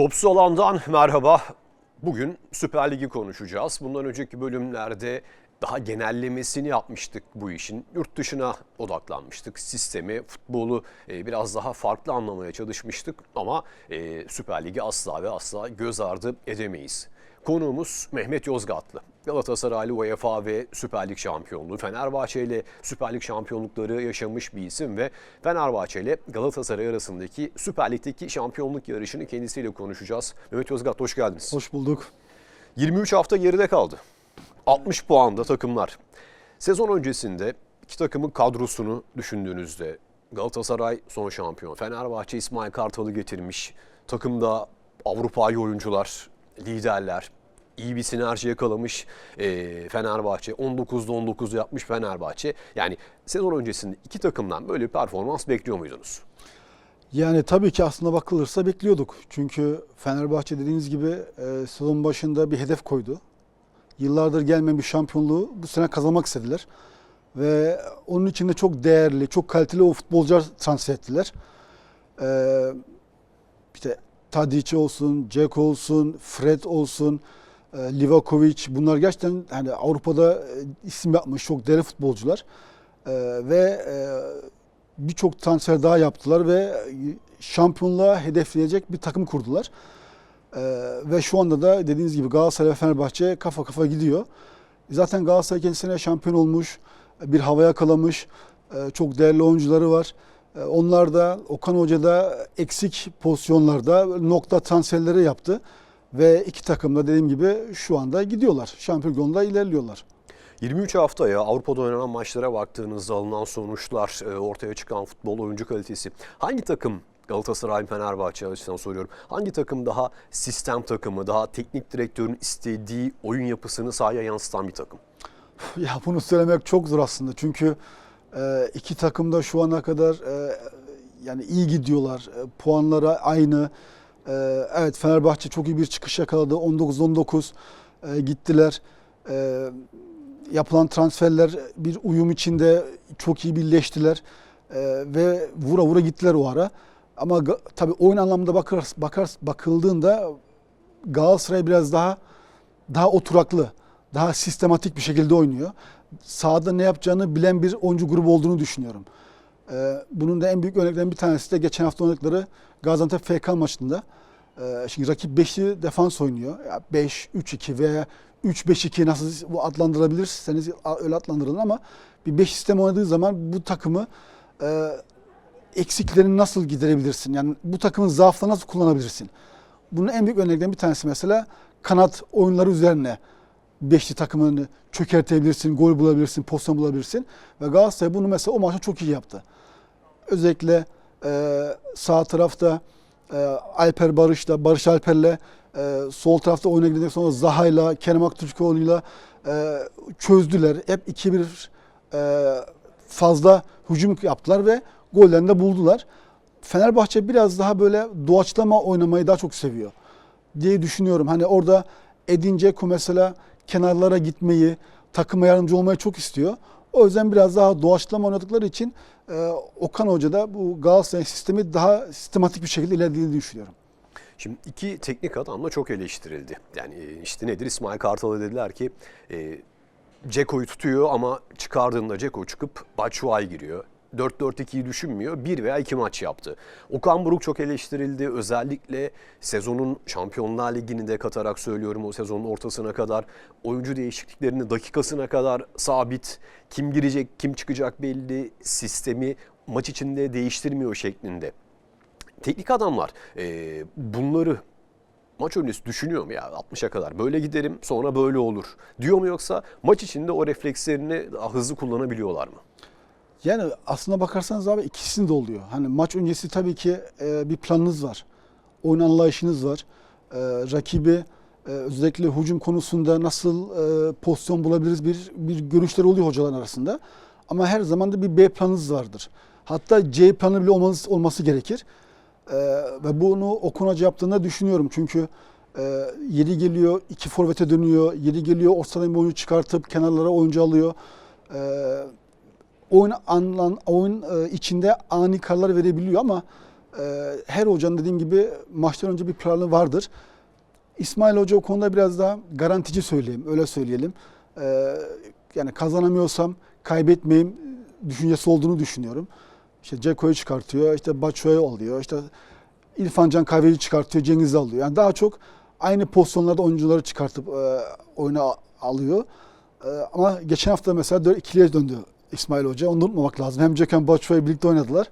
Topsuz alandan merhaba. Bugün Süper Lig'i konuşacağız. Bundan önceki bölümlerde daha genellemesini yapmıştık bu işin. Yurt dışına odaklanmıştık. Sistemi, futbolu e, biraz daha farklı anlamaya çalışmıştık. Ama e, Süper Lig'i asla ve asla göz ardı edemeyiz. Konuğumuz Mehmet Yozgatlı. Galatasaraylı UEFA ve Süper Lig şampiyonluğu, Fenerbahçe ile Süper Lig şampiyonlukları yaşamış bir isim ve Fenerbahçe ile Galatasaray arasındaki Süper Lig'deki şampiyonluk yarışını kendisiyle konuşacağız. Mehmet Yozgat hoş geldiniz. Hoş bulduk. 23 hafta geride kaldı. 60 puanda takımlar. Sezon öncesinde iki takımın kadrosunu düşündüğünüzde Galatasaray son şampiyon. Fenerbahçe İsmail Kartal'ı getirmiş. Takımda Avrupa'yı oyuncular, liderler, iyi bir sinerji yakalamış e, Fenerbahçe. 19'da 19 yapmış Fenerbahçe. Yani sezon öncesinde iki takımdan böyle bir performans bekliyor muydunuz? Yani tabii ki aslında bakılırsa bekliyorduk. Çünkü Fenerbahçe dediğiniz gibi e, sezon başında bir hedef koydu. Yıllardır gelmemiş şampiyonluğu bu sene kazanmak istediler. Ve onun için de çok değerli, çok kaliteli o futbolcular transfer ettiler. Ee, işte Tadic olsun, Jack olsun, Fred olsun, e, Livakovic bunlar gerçekten hani Avrupa'da e, isim yapmış çok değerli futbolcular. Ee, ve e, birçok transfer daha yaptılar ve şampiyonluğa hedefleyecek bir takım kurdular. Ve şu anda da dediğiniz gibi Galatasaray ve Fenerbahçe kafa kafa gidiyor. Zaten Galatasaray kendisine şampiyon olmuş, bir hava yakalamış, e, çok değerli oyuncuları var. E, Onlar da Okan Hoca da eksik pozisyonlarda nokta transferleri yaptı. Ve iki takım da dediğim gibi şu anda gidiyorlar. Şampiyon yolunda ilerliyorlar. 23 haftaya Avrupa'da oynanan maçlara baktığınızda alınan sonuçlar, e, ortaya çıkan futbol oyuncu kalitesi. Hangi takım Galatasaray, Fenerbahçe açısından soruyorum. Hangi takım daha sistem takımı, daha teknik direktörün istediği oyun yapısını sahaya yansıtan bir takım? Ya bunu söylemek çok zor aslında. Çünkü e, iki takım da şu ana kadar e, yani iyi gidiyorlar. Puanlara aynı. E, evet Fenerbahçe çok iyi bir çıkış yakaladı. 19-19 e, gittiler. E, yapılan transferler bir uyum içinde çok iyi birleştiler. E, ve vura vura gittiler o ara. Ama tabii oyun anlamında bakar, bakar bakıldığında Galatasaray biraz daha daha oturaklı, daha sistematik bir şekilde oynuyor. Sahada ne yapacağını bilen bir oyuncu grubu olduğunu düşünüyorum. Ee, bunun da en büyük örneklerinden bir tanesi de geçen hafta oynadıkları Gaziantep FK maçında. Ee, şimdi rakip 5'li defans oynuyor. Ya 5-3-2 veya 3-5-2 nasıl bu adlandırabilirseniz öyle adlandırılır ama bir 5 sistem oynadığı zaman bu takımı e, eksiklerini nasıl giderebilirsin? Yani bu takımın zaaflarını nasıl kullanabilirsin? Bunun en büyük örneklerinden bir tanesi mesela kanat oyunları üzerine beşli takımını çökertebilirsin, gol bulabilirsin, pozisyon bulabilirsin. Ve Galatasaray bunu mesela o maçta çok iyi yaptı. Özellikle e, sağ tarafta e, Alper Barış'la, Barış Alper'le e, sol tarafta oyuna girdikten sonra Zaha'yla, Kerem Aktürkoğlu'yla e, çözdüler. Hep 2-1 e, fazla hücum yaptılar ve gollerini de buldular. Fenerbahçe biraz daha böyle doğaçlama oynamayı daha çok seviyor diye düşünüyorum. Hani orada Edin Dzeko mesela kenarlara gitmeyi, takıma yardımcı olmayı çok istiyor. O yüzden biraz daha doğaçlama oynadıkları için e, Okan Hoca da bu Galatasaray sistemi daha sistematik bir şekilde ilerlediğini düşünüyorum. Şimdi iki teknik adam da çok eleştirildi. Yani e, işte nedir İsmail Kartal'a dediler ki e, Ceko'yu tutuyor ama çıkardığında Ceko çıkıp Batshuayi giriyor. 4-4-2'yi düşünmüyor. Bir veya iki maç yaptı. Okan Buruk çok eleştirildi. Özellikle sezonun Şampiyonlar Ligi'ni de katarak söylüyorum o sezonun ortasına kadar. Oyuncu değişikliklerini dakikasına kadar sabit. Kim girecek, kim çıkacak belli. Sistemi maç içinde değiştirmiyor şeklinde. Teknik adamlar e, bunları maç öncesi düşünüyor mu ya 60'a kadar böyle giderim sonra böyle olur diyor mu yoksa maç içinde o reflekslerini daha hızlı kullanabiliyorlar mı? Yani aslına bakarsanız abi ikisinde de oluyor. Hani maç öncesi tabii ki e, bir planınız var. Oyun anlayışınız var. E, rakibi e, özellikle hücum konusunda nasıl e, pozisyon bulabiliriz bir bir görüşler oluyor hocaların arasında. Ama her zaman da bir B planınız vardır. Hatta C planı bile olması, olması gerekir. E, ve bunu Okan Hoca yaptığında düşünüyorum. Çünkü e, yeri geliyor iki forvete dönüyor. Yeri geliyor ortadan bir oyuncu çıkartıp kenarlara oyuncu alıyor. E, oyun anlan oyun e, içinde ani kararlar verebiliyor ama e, her hocanın dediğim gibi maçtan önce bir planı vardır. İsmail Hoca o konuda biraz daha garantici söyleyeyim, öyle söyleyelim. E, yani kazanamıyorsam kaybetmeyeyim düşüncesi olduğunu düşünüyorum. İşte Ceko'yu çıkartıyor, işte Batshuayi alıyor, işte İrfan Can Kahveci çıkartıyor, Cengiz'i alıyor. Yani daha çok aynı pozisyonlarda oyuncuları çıkartıp e, oyuna alıyor. Ama geçen hafta mesela dö- ikiliye döndü İsmail Hoca. Onu unutmamak lazım. Hem hem Batshuayi birlikte oynadılar.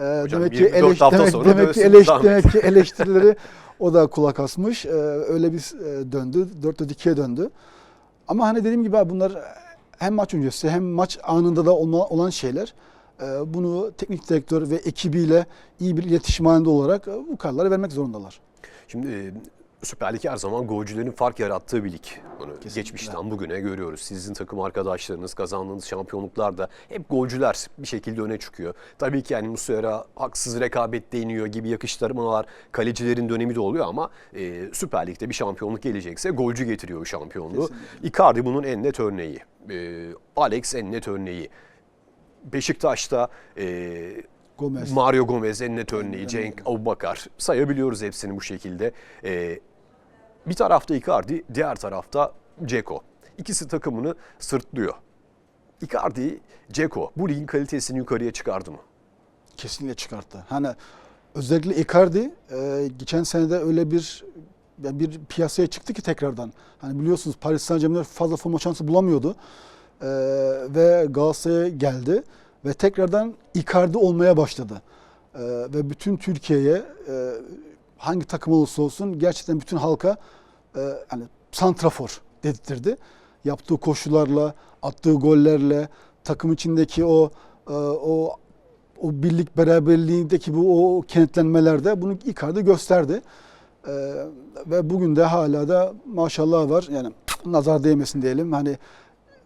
E, Hocam demek ki 24 eleş, demek, demek ki, eleş, demek ki eleştirileri o da kulak asmış. E, öyle bir e, döndü. 4'te 2'ye döndü. Ama hani dediğim gibi bunlar hem maç öncesi hem maç anında da olma- olan şeyler. E, bunu teknik direktör ve ekibiyle iyi bir iletişim halinde olarak e, bu kararları vermek zorundalar. Şimdi e, Süper Lig her zaman golcülerin fark yarattığı bir lig. Bunu Kesinlikle. geçmişten bugüne görüyoruz. Sizin takım arkadaşlarınız kazandığınız şampiyonluklarda hep golcüler bir şekilde öne çıkıyor. Tabii ki yani Muslera haksız rekabette iniyor gibi yakıştırmalar kalecilerin dönemi de oluyor ama e, Süper Lig'de bir şampiyonluk gelecekse golcü getiriyor o şampiyonluğu. Icardi bunun en net örneği. E, Alex en net örneği. Beşiktaş'ta e, Gomez. Mario Gomez en net örneği, Aynen Cenk Abubakar sayabiliyoruz hepsini bu şekilde. Ee, bir tarafta Icardi, diğer tarafta Ceko. İkisi takımını sırtlıyor. Icardi, Ceko bu ligin kalitesini yukarıya çıkardı mı? Kesinlikle çıkarttı. Hani özellikle Icardi e, geçen senede öyle bir yani bir piyasaya çıktı ki tekrardan. Hani biliyorsunuz Paris Saint Germain'de fazla forma şansı bulamıyordu. E, ve Galatasaray'a geldi ve tekrardan Icardi olmaya başladı. E, ve bütün Türkiye'ye e, hangi takım olursa olsun gerçekten bütün halka e, hani santrafor dedirtti. Yaptığı koşularla, attığı gollerle, takım içindeki o e, o o birlik beraberliğindeki bu o kenetlenmelerde bunu Icardi gösterdi. Ee, ve bugün de hala da maşallah var. Yani nazar değmesin diyelim. Hani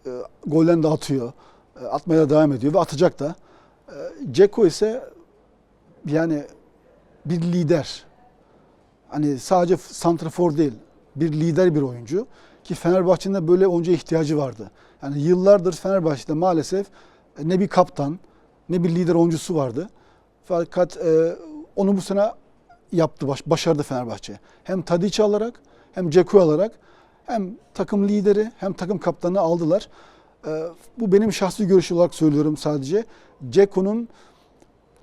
e, golden de atıyor. E, atmaya devam ediyor ve atacak da. E, Ceko ise yani bir lider. Hani sadece santrafor değil. Bir lider bir oyuncu. Ki Fenerbahçe'nin de böyle oyuncuya ihtiyacı vardı. Yani yıllardır Fenerbahçe'de maalesef e, ne bir kaptan ne bir lider oyuncusu vardı. Fakat e, onu bu sene yaptı, baş, başardı Fenerbahçe. Hem Tadiç'i alarak hem Ceko'yu alarak hem takım lideri hem takım kaptanı aldılar. E, bu benim şahsi görüş olarak söylüyorum sadece. Ceko'nun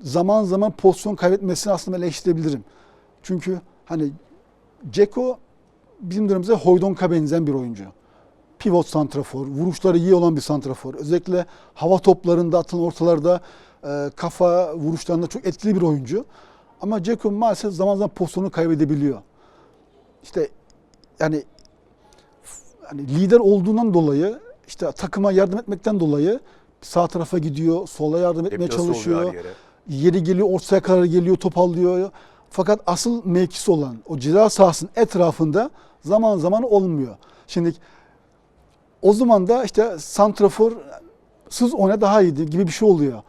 zaman zaman pozisyon kaybetmesini aslında eleştirebilirim. Çünkü hani Ceko bizim dönemimizde Hoydonk'a benzeyen bir oyuncu. Pivot santrafor, vuruşları iyi olan bir santrafor. Özellikle hava toplarında, atılan ortalarda e, kafa vuruşlarında çok etkili bir oyuncu. Ama Ceko maalesef zaman zaman pozisyonu kaybedebiliyor. İşte yani hani lider olduğundan dolayı işte takıma yardım etmekten dolayı sağ tarafa gidiyor, sola yardım etmeye oluyor çalışıyor. Yeri geliyor, ortaya kadar geliyor, top alıyor. Fakat asıl mevkisi olan o ceza sahasının etrafında zaman zaman olmuyor. Şimdi o zaman da işte santrafor sız ona daha iyiydi gibi bir şey oluyor.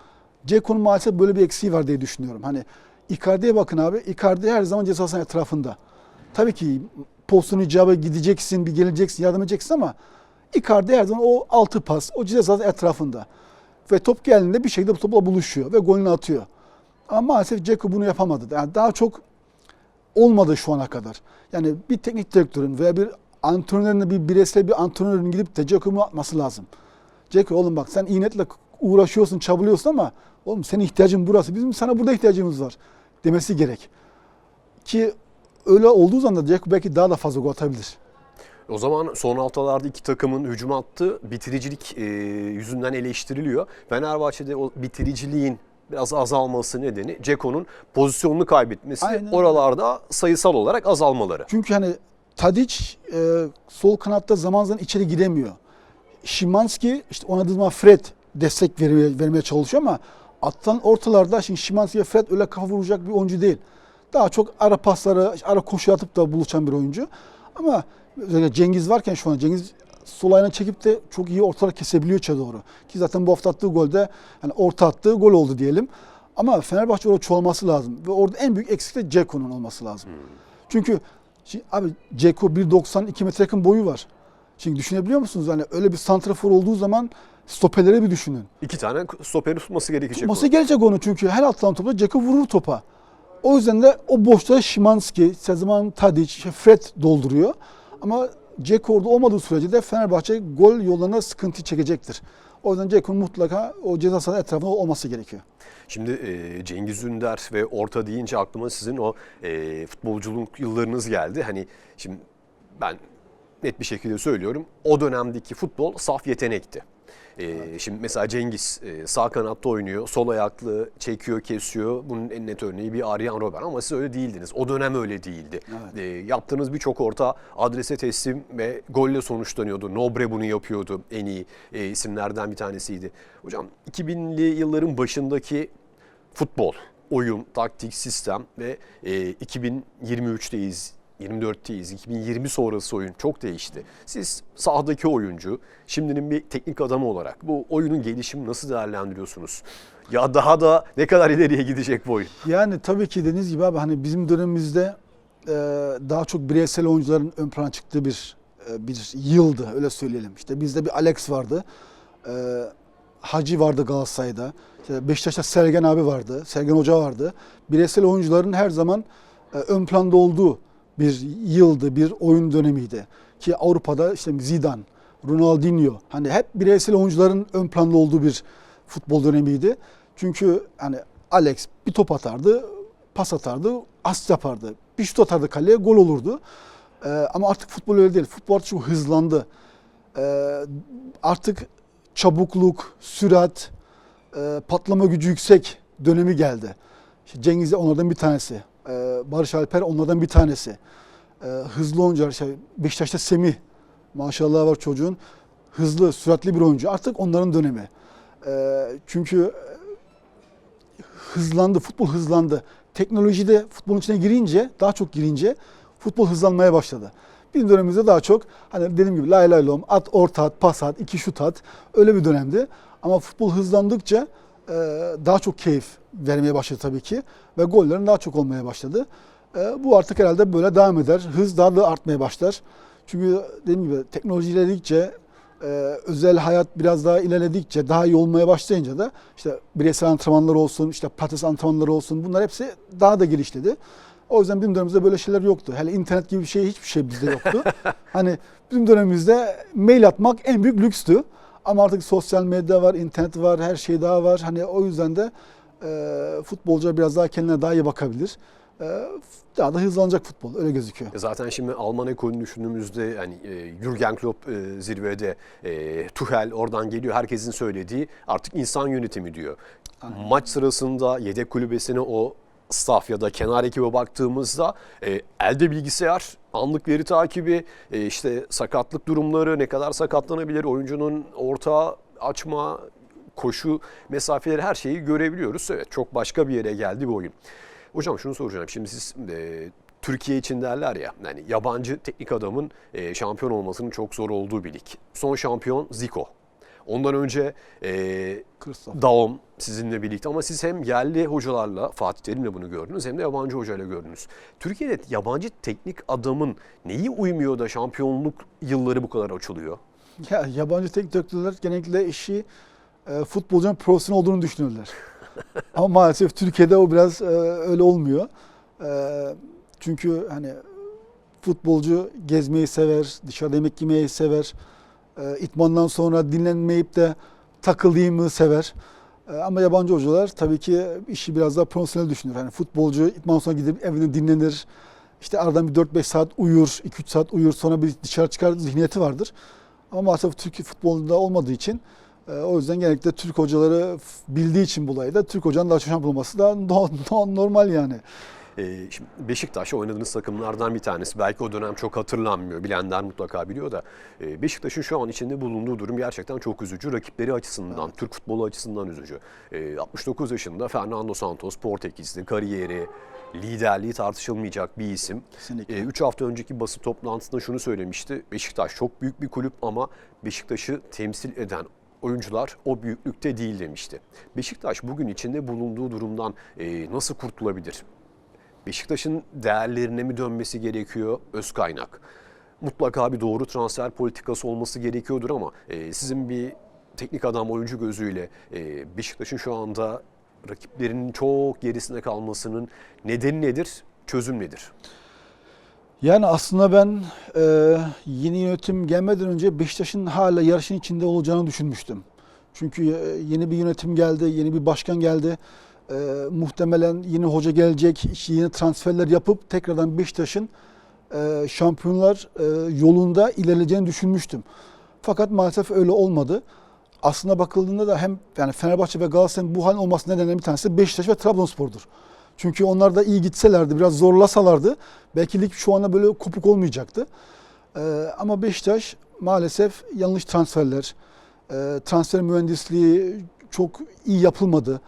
Ceko'nun maalesef böyle bir eksiği var diye düşünüyorum. Hani Icardi'ye bakın abi. Icardi her zaman ceza sahasının etrafında. Tabii ki pozisyon icabı gideceksin, bir geleceksin, yardım edeceksin ama Icardi her zaman o altı pas, o ceza sahası etrafında. Ve top geldiğinde bir şekilde bu topla buluşuyor ve golünü atıyor. Ama maalesef Ceko bunu yapamadı. Yani daha çok olmadı şu ana kadar. Yani bir teknik direktörün veya bir antrenörün bir bireysel bir antrenörün gidip de Ceko'yu atması lazım. Ceko oğlum bak sen iyi niyetle uğraşıyorsun, çabalıyorsun ama oğlum senin ihtiyacın burası. Bizim sana burada ihtiyacımız var demesi gerek. Ki öyle olduğu zaman da Ceko belki daha da fazla gol atabilir. O zaman son haftalarda iki takımın hücum hattı bitiricilik e, yüzünden eleştiriliyor. Fenerbahçe'de o bitiriciliğin biraz azalması nedeni Ceko'nun pozisyonunu kaybetmesi, Aynen. oralarda sayısal olarak azalmaları. Çünkü hani Tadic e, sol kanatta zaman zaman içeri giremiyor. Şimanski işte ona zaman Fred destek vermeye, vermeye çalışıyor ama attan ortalarda şimdi Şimanski ve Fred öyle kafa vuracak bir oyuncu değil. Daha çok ara pasları, ara koşu atıp da buluşan bir oyuncu. Ama özellikle Cengiz varken şu an Cengiz sol ayağını çekip de çok iyi ortalar kesebiliyor içe doğru. Ki zaten bu hafta attığı golde hani orta attığı gol oldu diyelim. Ama Fenerbahçe orada çoğalması lazım. Ve orada en büyük eksik de Ceko'nun olması lazım. Çünkü şimdi abi Ceko 1.92 metre yakın boyu var. Şimdi düşünebiliyor musunuz? Hani öyle bir santrafor olduğu zaman stoperleri bir düşünün. İki tane stoperi tutması gerekecek. Tutması onun. gelecek onu çünkü her atılan topla Ceko vurur topa. O yüzden de o boşluğa Şimanski, Sezeman Tadic, Fred dolduruyor. Ama Ceko orada olmadığı sürece de Fenerbahçe gol yollarına sıkıntı çekecektir. O yüzden Ceko'nun mutlaka o ceza sahası etrafında olması gerekiyor. Şimdi e, Cengiz Ünder ve orta deyince aklıma sizin o e, futbolculuk yıllarınız geldi. Hani şimdi ben net bir şekilde söylüyorum. O dönemdeki futbol saf yetenekti. E, Şimdi mesela Cengiz e, sağ kanatta oynuyor, sol ayaklı çekiyor, kesiyor. Bunun en net örneği bir Aryan Robben ama siz öyle değildiniz. O dönem öyle değildi. Evet. E, yaptığınız birçok orta adrese teslim ve golle sonuçlanıyordu. Nobre bunu yapıyordu. En iyi e, isimlerden bir tanesiydi. Hocam 2000'li yılların başındaki futbol, oyun, taktik, sistem ve e, 2023'teyiz, 24'teyiz. 2020 sonrası oyun çok değişti. Siz sahadaki oyuncu, şimdinin bir teknik adamı olarak bu oyunun gelişimi nasıl değerlendiriyorsunuz? Ya daha da ne kadar ileriye gidecek bu oyun? Yani tabii ki dediğiniz gibi abi hani bizim dönemimizde e, daha çok bireysel oyuncuların ön plana çıktığı bir e, bir yıldı öyle söyleyelim. İşte bizde bir Alex vardı. E, Hacı vardı Galatasaray'da. İşte Beşiktaş'ta Sergen abi vardı. Sergen Hoca vardı. Bireysel oyuncuların her zaman ön planda olduğu bir yıldı, bir oyun dönemiydi. Ki Avrupa'da işte Zidane, Ronaldinho hani hep bireysel oyuncuların ön planda olduğu bir futbol dönemiydi. Çünkü hani Alex bir top atardı, pas atardı, as yapardı. Bir şut atardı kaleye, gol olurdu. Ee, ama artık futbol öyle değil. Futbol artık çok hızlandı. Ee, artık çabukluk, sürat, e, patlama gücü yüksek dönemi geldi. İşte Cengiz onlardan bir tanesi. Ee, Barış Alper onlardan bir tanesi. Ee, hızlı oyuncular, işte Beşiktaş'ta Semih maşallah var çocuğun. Hızlı, süratli bir oyuncu. Artık onların dönemi. Ee, çünkü hızlandı, futbol hızlandı. Teknoloji de futbolun içine girince, daha çok girince futbol hızlanmaya başladı. Bizim dönemimizde daha çok hani dediğim gibi lay lay lom, at orta at, pas at, iki şut at öyle bir dönemdi. Ama futbol hızlandıkça e, daha çok keyif vermeye başladı tabii ki ve gollerin daha çok olmaya başladı. E, bu artık herhalde böyle devam eder. Hız daha da artmaya başlar. Çünkü dediğim gibi teknoloji ilerledikçe e, özel hayat biraz daha ilerledikçe, daha iyi olmaya başlayınca da işte bireysel antrenmanlar olsun, işte patates antrenmanları olsun bunlar hepsi daha da gelişti. O yüzden bizim dönemimizde böyle şeyler yoktu. Hele internet gibi bir şey hiçbir şey bizde yoktu. hani bizim dönemimizde mail atmak en büyük lükstü. Ama artık sosyal medya var, internet var, her şey daha var. Hani o yüzden de e, futbolcu biraz daha kendine daha iyi bakabilir. E, daha da hızlanacak futbol öyle gözüküyor. E Zaten şimdi Alman ekolünü düşündüğümüzde yani e, Jürgen Klopp e, zirvede, e, Tuchel oradan geliyor. Herkesin söylediği artık insan yönetimi diyor. Maç sırasında yedek kulübesine o staff ya da kenar ekibe baktığımızda e, elde bilgisayar, anlık veri takibi, e, işte sakatlık durumları, ne kadar sakatlanabilir, oyuncunun orta açma, koşu mesafeleri her şeyi görebiliyoruz. Evet çok başka bir yere geldi bu oyun. Hocam şunu soracağım. Şimdi siz e, Türkiye için derler ya yani yabancı teknik adamın e, şampiyon olmasının çok zor olduğu bir lig. Son şampiyon Zico. Ondan önce e, Christoph. Daum sizinle birlikte ama siz hem yerli hocalarla Fatih Terim'le bunu gördünüz hem de yabancı hocayla gördünüz. Türkiye'de yabancı teknik adamın neyi uymuyor da şampiyonluk yılları bu kadar açılıyor? Ya, yabancı teknik direktörler genellikle işi e, futbolcunun profesyonel olduğunu düşünüyorlar. Ama maalesef Türkiye'de o biraz e, öyle olmuyor. E, çünkü hani futbolcu gezmeyi sever, dışarıda yemek yemeyi sever. E, itmandan sonra dinlenmeyip de takılayımı sever. E, ama yabancı hocalar tabii ki işi biraz daha profesyonel düşünür. Hani futbolcu itman sonra gidip evine dinlenir. İşte aradan bir 4-5 saat uyur, 2-3 saat uyur sonra bir dışarı çıkar zihniyeti vardır. Ama maalesef Türkiye futbolunda olmadığı için e, o yüzden genellikle Türk hocaları bildiği için bu olayı da Türk hocanın daha şampiyon olması da no- no- normal yani. Ee, şimdi Beşiktaş'ta oynadığınız takımlardan bir tanesi. Belki o dönem çok hatırlanmıyor. Bilenler mutlaka biliyor da. e, Beşiktaş'ın şu an içinde bulunduğu durum gerçekten çok üzücü. Rakipleri açısından, Türk futbolu açısından üzücü. E, 69 yaşında Fernando Santos, Portekizli, kariyeri, liderliği tartışılmayacak bir isim. Kesinlikle. 3 hafta önceki basın toplantısında şunu söylemişti. Beşiktaş çok büyük bir kulüp ama Beşiktaş'ı temsil eden oyuncular o büyüklükte değil demişti. Beşiktaş bugün içinde bulunduğu durumdan e, nasıl kurtulabilir? Beşiktaş'ın değerlerine mi dönmesi gerekiyor? Öz kaynak. Mutlaka bir doğru transfer politikası olması gerekiyordur ama e, sizin bir teknik adam oyuncu gözüyle e, Beşiktaş'ın şu anda rakiplerinin çok gerisinde kalmasının nedeni nedir? Çözüm nedir? Yani aslında ben e, yeni yönetim gelmeden önce Beşiktaş'ın hala yarışın içinde olacağını düşünmüştüm. Çünkü e, yeni bir yönetim geldi, yeni bir başkan geldi. E, muhtemelen yeni hoca gelecek, işte yeni transferler yapıp tekrardan Beşiktaş'ın e, şampiyonlar e, yolunda ilerleyeceğini düşünmüştüm. Fakat maalesef öyle olmadı. Aslında bakıldığında da hem yani Fenerbahçe ve Galatasaray'ın bu halin olması nedenlerinden bir tanesi Beşiktaş ve Trabzonspor'dur. Çünkü onlar da iyi gitselerdi, biraz zorlasalardı belki lig şu anda böyle kopuk olmayacaktı. Ee, ama Beşiktaş maalesef yanlış transferler, e, transfer mühendisliği çok iyi yapılmadı.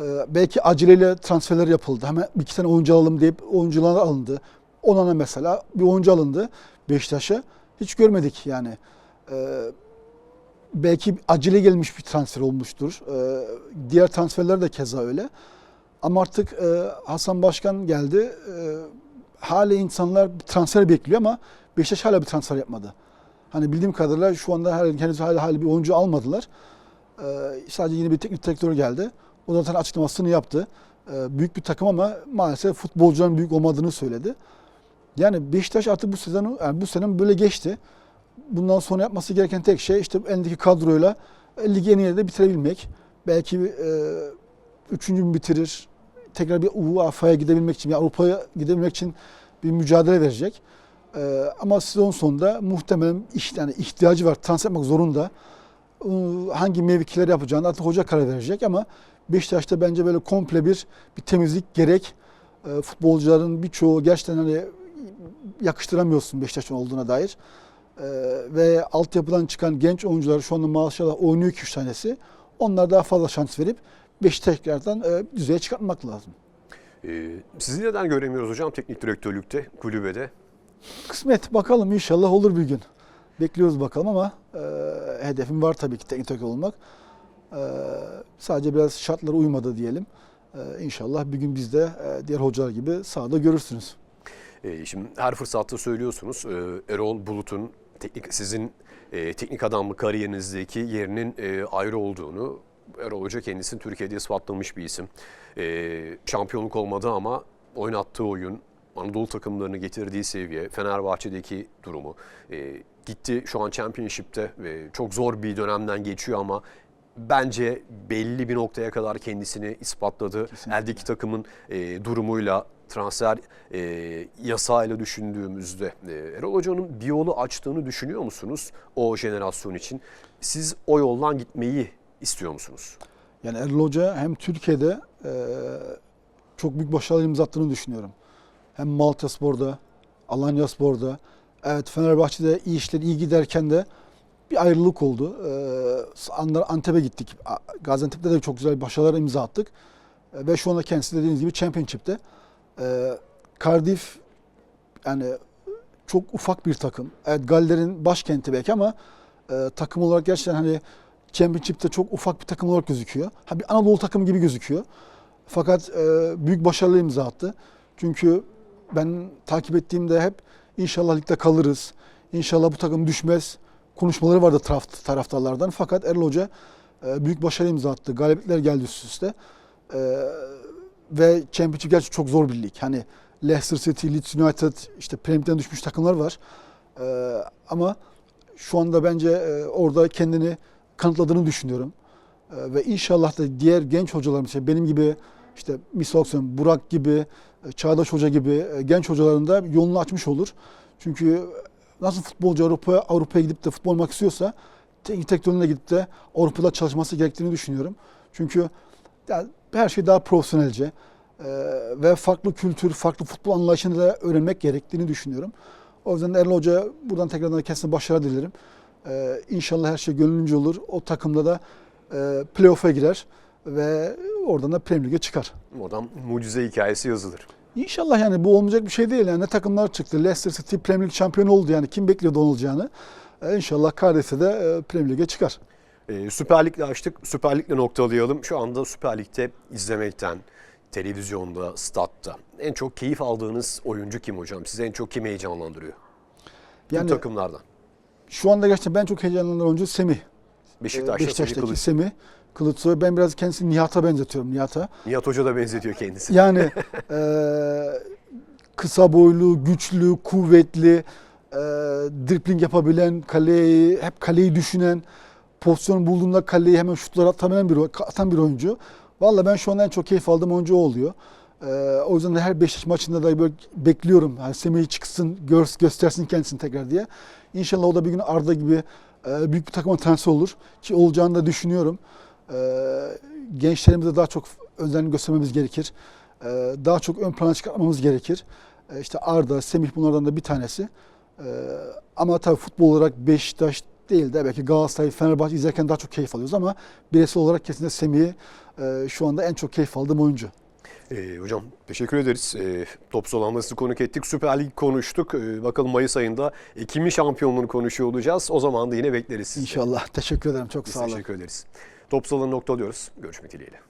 Ee, belki aceleyle transferler yapıldı. Hemen bir iki tane oyuncu alalım deyip oyuncular alındı. Onana mesela bir oyuncu alındı Beşiktaş'a. Hiç görmedik yani. Ee, belki acele gelmiş bir transfer olmuştur. Ee, diğer transferler de keza öyle. Ama artık e, Hasan Başkan geldi. E, hala insanlar transfer bekliyor ama Beşiktaş hala bir transfer yapmadı. Hani bildiğim kadarıyla şu anda hala, henüz hala, hala bir oyuncu almadılar. E, sadece yeni bir teknik direktör geldi. O zaten açıklamasını yaptı. E, büyük bir takım ama maalesef futbolcuların büyük olmadığını söyledi. Yani Beşiktaş artık bu sezonu yani bu sene böyle geçti. Bundan sonra yapması gereken tek şey işte elindeki kadroyla e, ligi en iyi yerde bitirebilmek. Belki e, üçüncü mü bitirir? Tekrar bir UEFA'ya gidebilmek için, yani Avrupa'ya gidebilmek için bir mücadele verecek. Ee, ama sezon sonunda muhtemelen iş, yani ihtiyacı var, transfer yapmak zorunda. Ee, hangi mevkileri yapacağını artık hoca karar verecek ama Beşiktaş'ta bence böyle komple bir bir temizlik gerek. Ee, futbolcuların birçoğu gerçekten hani yakıştıramıyorsun Beşiktaş'ın olduğuna dair. Ee, ve altyapıdan çıkan genç oyuncular şu anda maşallah oynuyor 2-3 tanesi. Onlara daha fazla şans verip Beşiktaş tekrardan e, düzeye çıkartmak lazım. Ee, sizi neden göremiyoruz hocam teknik direktörlükte, kulübede? Kısmet bakalım inşallah olur bir gün. Bekliyoruz bakalım ama e, hedefim var tabii ki teknik direktör olmak. E, sadece biraz şartlara uymadı diyelim. E, inşallah bir gün biz de e, diğer hocalar gibi sahada görürsünüz. Ee, şimdi her fırsatta söylüyorsunuz e, Erol Bulut'un teknik sizin e, teknik adamlık kariyerinizdeki yerinin ayrı olduğunu Erol Hoca kendisini Türkiye'de ispatlamış bir isim. Şampiyonluk olmadı ama oynattığı oyun, Anadolu takımlarını getirdiği seviye, Fenerbahçe'deki durumu. Gitti şu an Championship'te ve çok zor bir dönemden geçiyor ama bence belli bir noktaya kadar kendisini ispatladı. Kesinlikle. Eldeki takımın e, durumuyla, transfer e, yasayla düşündüğümüzde e, Erol Hoca'nın bir yolu açtığını düşünüyor musunuz o jenerasyon için? Siz o yoldan gitmeyi istiyor musunuz? Yani Erol Hoca hem Türkiye'de e, çok büyük başarılar imza attığını düşünüyorum. Hem Malta Spor'da, Alanya Spor'da, evet Fenerbahçe'de iyi işler iyi giderken de bir ayrılık oldu. Ee, Antep'e gittik. Gaziantep'te de çok güzel başarılar imza attık. E, Ve şu anda kendisi dediğiniz gibi Championship'te. Ee, Cardiff yani çok ufak bir takım. Evet Galler'in başkenti belki ama e, takım olarak gerçekten hani Championship'te çok ufak bir takım olarak gözüküyor. Ha bir Anadolu takımı gibi gözüküyor. Fakat e, büyük başarılı imza attı. Çünkü ben takip ettiğimde hep inşallah ligde kalırız. İnşallah bu takım düşmez. Konuşmaları vardı taraf, taraftarlardan. Fakat Erol Hoca e, büyük başarı imza attı. Galibiyetler geldi üst üste. E, ve Championship gerçi çok zor bir lig. Hani Leicester City, Leeds United, işte Premier Lig'den düşmüş takımlar var. E, ama şu anda bence e, orada kendini kanıtladığını düşünüyorum. E, ve inşallah da diğer genç hocalarımız, işte benim gibi işte söylüyorum Burak gibi, e, Çağdaş Hoca gibi e, genç hocaların da yolunu açmış olur. Çünkü nasıl futbolcu Avrupa'ya Avrupa'ya gidip de futbol oynamak istiyorsa teknik direktörüne gidip de Avrupa'da çalışması gerektiğini düşünüyorum. Çünkü yani her şey daha profesyonelce e, ve farklı kültür, farklı futbol anlayışını da öğrenmek gerektiğini düşünüyorum. O yüzden Erol Hoca buradan tekrardan kendisine başarı dilerim. E, inşallah her şey gönlünce olur. O takımda da e, playoff'a girer ve oradan da Premier Lig'e çıkar. Oradan mucize hikayesi yazılır. İnşallah yani bu olmayacak bir şey değil. Yani ne takımlar çıktı. Leicester City Premier Lig şampiyonu oldu yani. Kim bekliyordu onun olacağını. E, inşallah Cardiff'e de e, Premier Lig'e çıkar. Ee, Süper Lig'le açtık. Süper Lig'le noktalayalım. Şu anda Süper Lig'de izlemekten, televizyonda, statta en çok keyif aldığınız oyuncu kim hocam? Sizi en çok kim heyecanlandırıyor? Tüm Yani takımlardan. şu anda gerçekten ben çok heyecanlanan oyuncu Semih. Beşiktaş'ta Beşiktaş'taki Kılıç. Semih Kılıçsoy. Ben biraz kendisini Nihat'a benzetiyorum Nihat'a. Nihat Hoca da benzetiyor kendisi. Yani e, kısa boylu, güçlü, kuvvetli, e, dripling yapabilen, kaleyi hep kaleyi düşünen, pozisyon bulduğunda kaleyi hemen şutlar atabilen bir atan bir oyuncu. Vallahi ben şu an en çok keyif aldığım oyuncu o oluyor. E, o yüzden de her Beşiktaş maçında da böyle bekliyorum. Yani Semih çıksın, gör, göstersin kendisini tekrar diye. İnşallah o da bir gün Arda gibi e, büyük bir takımın tanesi olur. Ki olacağını da düşünüyorum. E, gençlerimize daha çok özen göstermemiz gerekir. E, daha çok ön plana çıkartmamız gerekir. E, işte Arda, Semih bunlardan da bir tanesi. Ama tabii futbol olarak Beşiktaş değil de belki Galatasaray, Fenerbahçe izlerken daha çok keyif alıyoruz ama bireysel olarak kesinlikle Semih'i e, şu anda en çok keyif aldığım oyuncu. Ee, hocam teşekkür ederiz. Ee, top solanmasını konuk ettik. Süper Lig konuştuk. Ee, bakalım Mayıs ayında e, kimin şampiyonluğunu konuşuyor olacağız. O zaman da yine bekleriz sizi. İnşallah. Teşekkür ederim. Çok Biz sağ olun. teşekkür ederiz. Top solanı noktalıyoruz. Görüşmek dileğiyle.